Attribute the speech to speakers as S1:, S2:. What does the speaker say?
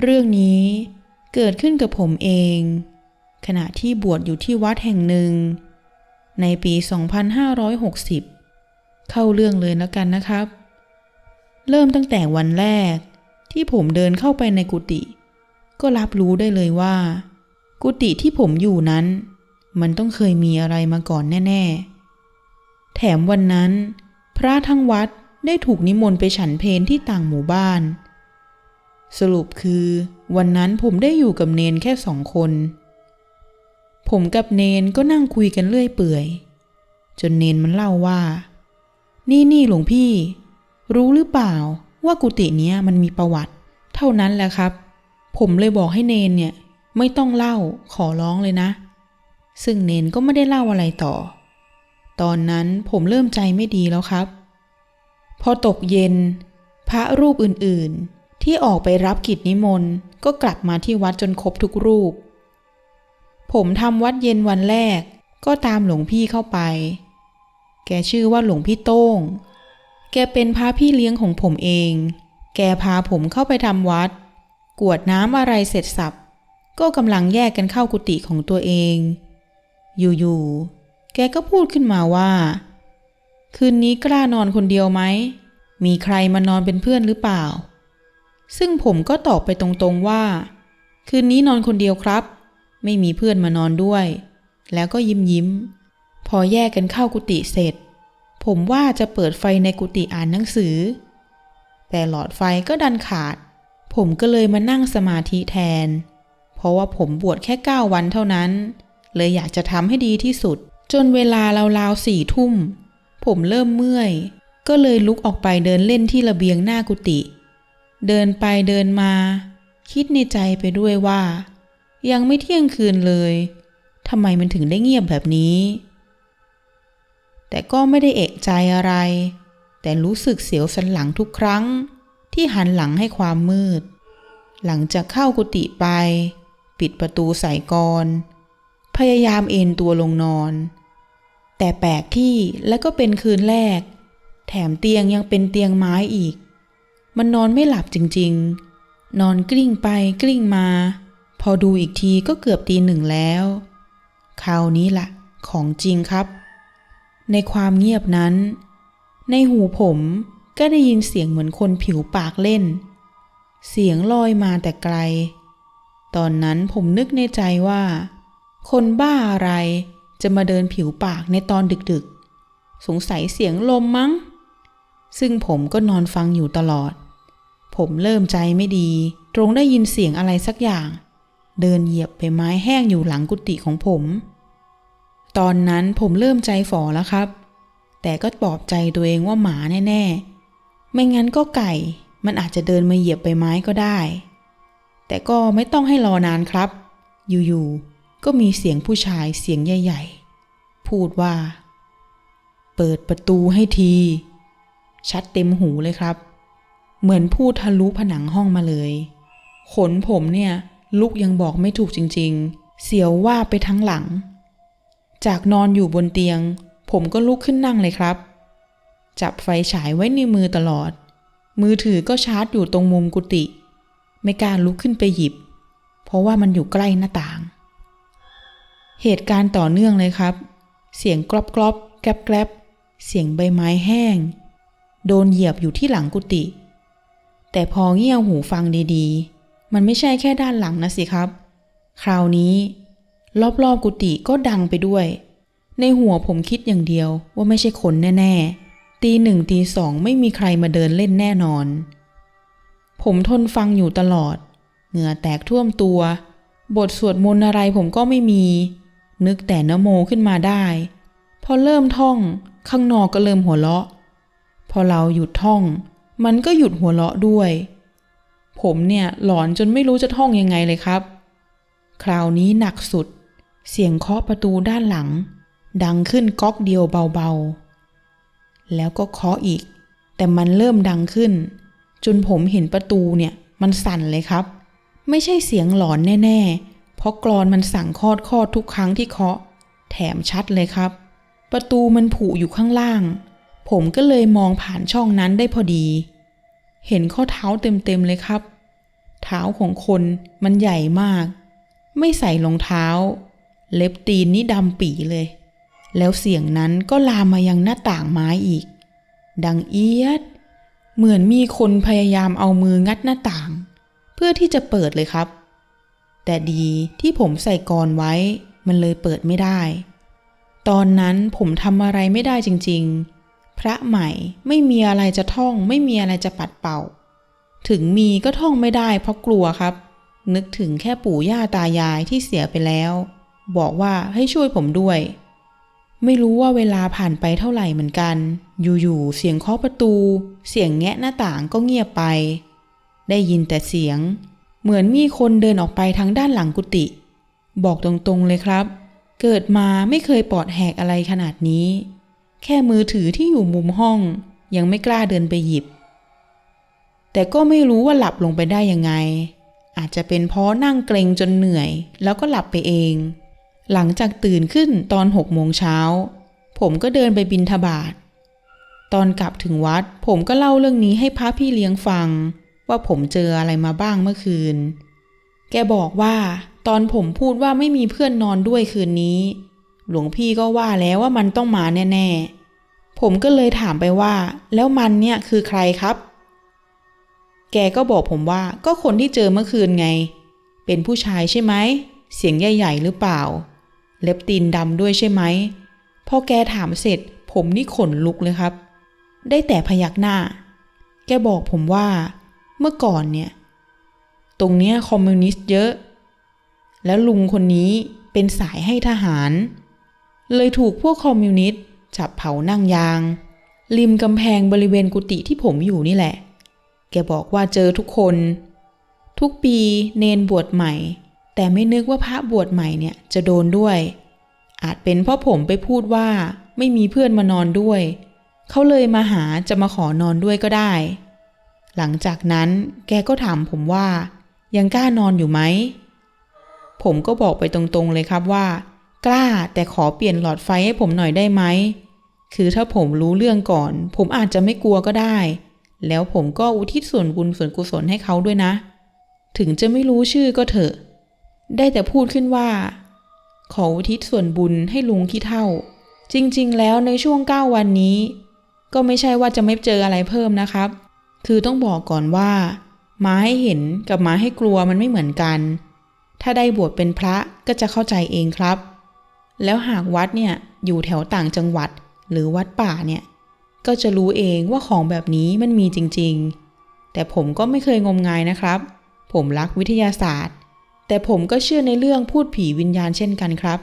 S1: เรื่องนี้เกิดขึ้นกับผมเอง ขณะที่บวชอยู่ที่วัดแห่งหนึ่ง ในปี 2560 เข้าเรื่องเลยแล้วกันนะครับ เริ่มตั้งแต่วันแรกที่ผมเดินเข้าไปในกุฏิก็รับรู้ได้เลยว่า กุฏิที่ผมอยู่นั้น มันต้องเคยมีอะไรมาก่อนแน่ ๆ แถมวันนั้น พระทั้งวัดได้ถูกนิมนต์ไปฉันเพลที่ต่างหมู่บ้าน สรุปคือวันนั้นผมได้อยู่กับเนนแค่สองคน ผมกับเนนก็นั่งคุยกันเรื่อยเปื่อย จนเนนมันเล่าว่า นี่นี่หลวงพี่ รู้หรือเปล่าว่ากุฏิเนี้ยมันมีประวัติ เท่านั้นแหละครับ ผมเลยบอกให้เนนเนี่ย ไม่ต้องเล่าขอร้องเลยนะ ซึ่งเนนก็ไม่ได้เล่าอะไรต่อ ตอนนั้นผมเริ่มใจไม่ดีแล้วครับ พอตกเย็น พระรูปอื่นๆ ที่ออกไปรับกิจนิมนต์ก็กลับมาที่วัดจนครบทุกรูป ผมทำวัดเย็นวันแรกก็ตามหลวงพี่เข้าไป แกชื่อว่าหลวงพี่โต้ง แกเป็นพระพี่เลี้ยงของผมเอง แกพาผมเข้าไปทำวัด กวดน้ำอะไรเสร็จสับ ก็กำลังแยกกันเข้ากุฏิของตัวเอง อยู่ๆ แกก็พูดขึ้นมาว่า คืนนี้กล้านอนคนเดียวไหม มีใครมานอนเป็นเพื่อนหรือเปล่า ซึ่งผมก็ตอบไปตรงๆว่า คืนนี้นอนคนเดียวครับ ไม่มีเพื่อนมานอนด้วย แล้วก็ยิ้มยิ้มๆพอแยกกันเข้ากุฏิเสร็จ ผมว่าจะเปิดไฟในกุฏิอ่านหนังสือ แต่หลอดไฟก็ดันขาด ผมก็เลยมานั่งสมาธิแทน เพราะว่าผมบวชแค่ 9 วันเท่านั้น เลยอยากจะทำให้ดีที่สุด จนเวลาราวๆสี่ทุ่ม ผมเริ่มเมื่อย ก็เลยลุกออกไปเดินเล่นที่ระเบียงหน้ากุฏิ เดินไปเดินมา คิดในใจไปด้วยว่า ยังไม่เที่ยงคืนเลยทำไมมันถึงได้เงียบแบบนี้ แต่ก็ไม่ได้เอกใจอะไร แต่รู้สึกเสียวสันหลังทุกครั้ง ที่หันหลังให้ความมืด หลังจากเข้ากุฏิไป ปิดประตูใส่กร พยายามเอนตัวลงนอน แต่แปลกที่และก็เป็นคืนแรก แถมเตียงยังเป็นเตียงไม้อีก มันนอนไม่หลับจริงๆ นอนกลิ้งไปกลิ้งมา พอดูอีกทีก็เกือบตีหนึ่งแล้ว คราวนี้ละ่ะ ของจริงครับ ในความเงียบนั้น ในหูผมก็ได้ยินเสียงเหมือนคนผิวปากเล่น เสียงลอยมาแต่ไกล ตอนนั้นผมนึกในใจว่า คนบ้าอะไรจะมาเดินผิวปากในตอนดึกๆ สงสัยเสียงลมมั้ง ซึ่งผมก็นอนฟังอยู่ตลอด ผมเริ่มใจไม่ดี ตรงได้ยินเสียงอะไรสักอย่าง เดินเหยียบไปไม้แห้งอยู่หลังกุฏิของผม ตอนนั้นผมเริ่มใจฝ่อแล้วครับ แต่ก็ปลอบใจตัวเองว่าหมาแน่ๆ ไม่งั้นก็ไก่ มันอาจจะเดินมาเหยียบใบไม้ก็ได้ แต่ก็ไม่ต้องให้รอนานครับ อยู่ๆ ก็มีเสียงผู้ชายเสียงใหญ่ ๆ พูดว่า เปิดประตูให้ที ชัดเต็มหูเลยครับ เหมือนพูดทะลุผนังห้องมาเลย ขนผมเนี่ย ลุกยังบอกไม่ถูกจริง ๆ เสียวว่าไปทั้งหลัง จากนอนอยู่บนเตียง ผมก็ลุกขึ้นนั่งเลยครับ จับไฟฉายไว้ในมือตลอด มือถือก็ชาร์จอยู่ตรงมุมกุฏิไม่กล้าลุกขึ้นไปหยิบ เพราะว่ามันอยู่ใกล้หน้าต่าง เหตุการณ์ต่อเนื่องเลยครับ เสียงกรอบกรอบแกรบแกรบเสียงใบไม้แห้ง โดนเหยียบอยู่ที่หลังกุฏิ แต่พอเงี่ยวหูฟังดีๆ มันไม่ใช่แค่ด้านหลังนะสิครับ คราวนี้ รอบๆกุฏิก็ดังไปด้วย ในหัวผมคิดอย่างเดียวว่าไม่ใช่คนแน่ๆ ตีหนึ่งตีสองไม่มีใครมาเดินเล่นแน่นอน ผมทนฟังอยู่ตลอด เหงื่อแตกท่วมตัว บทสวดมนต์อะไรผมก็ไม่มี นึกแต่นโมขึ้นมาได้ พอเริ่มท่อง ข้างนอกก็เริ่มหัวเราะ พอเราหยุดท่อง มันก็หยุดหัวเราะด้วย ผมเนี่ยหลอนจนไม่รู้จะท่องยังไงเลยครับ คราวนี้หนักสุด เสียงเคาะประตูด้านหลัง ดังขึ้นก๊อกเดียวเบาๆ แล้วก็เคาะอีก แต่มันเริ่มดังขึ้น จนผมเห็นประตูเนี่ยมันสั่นเลยครับ ไม่ใช่เสียงหลอนแน่ๆ เพราะกรอนมันสั่งคอดคอดทุกครั้งที่เคาะ แถมชัดเลยครับ ประตูมันผุอยู่ข้างล่าง ผมก็เลยมองผ่านช่องนั้นได้พอดี เห็นข้อเท้าเต็มๆเลยครับ เท้าของคนมันใหญ่มาก ไม่ใส่รองเท้า เล็บตีนนี่ดำปีเลย แล้วเสียงนั้นก็ลามมายังหน้าต่างไม้อีก ดังเอียด เหมือนมีคนพยายามเอามืองัดหน้าต่าง เพื่อที่จะเปิดเลยครับ แต่ดีที่ผมใส่กรอนไว้ มันเลยเปิดไม่ได้ ตอนนั้นผมทำอะไรไม่ได้จริง ๆ พระใหม่ไม่มีอะไรจะท่อง ไม่มีอะไรจะปัดเป่า ถึงมีก็ท่องไม่ได้เพราะกลัวครับ นึกถึงแค่ปู่ย่าตายายที่เสียไปแล้ว บอกว่าให้ช่วยผมด้วย ไม่รู้ว่าเวลาผ่านไปเท่าไหร่เหมือนกัน อยู่ๆเสียงเคาะประตู เสียงแงะหน้าต่างก็เงียบไป ได้ยินแต่เสียง เหมือนมีคนเดินออกไปทางด้านหลังกุฏิบอกตรงๆเลยครับ เกิดมาไม่เคยปอดแหกอะไรขนาดนี้ แค่มือถือที่อยู่มุมห้อง ยังไม่กล้าเดินไปหยิบ แต่ก็ไม่รู้ว่าหลับลงไปได้ยังไง อาจจะเป็นเพราะนั่งเกรงจนเหนื่อย แล้วก็หลับไปเอง หลังจากตื่นขึ้นตอนหกโมงเช้า ผมก็เดินไปบินทบาทตอนกลับถึงวัด ผมก็เล่าเรื่องนี้ให้พระพี่เลี้ยงฟัง ว่าผมเจออะไรมาบ้างเมื่อคืน แกบอกว่า ตอนผมพูดว่าไม่มีเพื่อนนอนด้วยคืนนี้ หลวงพี่ก็ว่าแล้วว่ามันต้องมาแน่ ๆ ผมก็เลยถามไปว่า แล้วมันเนี่ยคือใครครับ แกก็บอกผมว่าก็คนที่เจอเมื่อคืนไง เป็นผู้ชายใช่ไหม เสียงใหญ่ๆหรือเปล่า เล็บตีนดำด้วยใช่ไหม พอแกถามเสร็จ ผมนี่ขนลุกเลยครับ ได้แต่พยักหน้า แกบอกผมว่า เมื่อก่อนเนี่ย ตรงเนี้ยคอมมิวนิสต์เยอะ แล้วลุงคนนี้เป็นสายให้ทหาร เลยถูกพวกคอมมิวนิสต์จับเผานั่งยาง ริมกำแพงบริเวณกุฏิที่ผมอยู่นี่แหละ แกบอกว่าเจอทุกคน ทุกปีเนนบวชใหม่ แต่ไม่นึกว่าพระบวชใหม่เนี่ยจะโดนด้วย อาจเป็นเพราะผมไปพูดว่าไม่มีเพื่อนมานอนด้วย เขาเลยมาหาจะมาขอนอนด้วยก็ได้ หลังจากนั้นแกก็ถามผมว่ายังกล้านอนอยู่ไหม ผมก็บอกไปตรงๆเลยครับว่า กล้าแต่ขอเปลี่ยนหลอดไฟให้ผมหน่อยได้ไหม คือถ้าผมรู้เรื่องก่อน ผมอาจจะไม่กลัวก็ได้ แล้วผมก็อุทิศส่วนบุญส่วนกุศลให้เขาด้วยนะ ถึงจะไม่รู้ชื่อก็เถอะ ได้แต่พูดขึ้นว่า ขออุทิศส่วนบุญให้ลุงขี้เท่า จริงๆ แล้วในช่วง 9 วันนี้ ก็ไม่ใช่ว่าจะไม่เจออะไรเพิ่มนะครับ คือต้องบอกก่อนว่ามาให้เห็นกับมาให้กลัวมันไม่เหมือนกัน ถ้าได้บวชเป็นพระก็จะเข้าใจเองครับ แล้วหากวัดเนี่ยอยู่แถวต่างจังหวัดหรือวัดป่าเนี่ย ก็จะรู้เองว่าของแบบนี้มันมีจริงๆ แต่ผมก็ไม่เคยงมงายนะครับ ผมรักวิทยาศาสตร์ แต่ผมก็เชื่อในเรื่องพูดผีวิญญาณเช่นกันครับ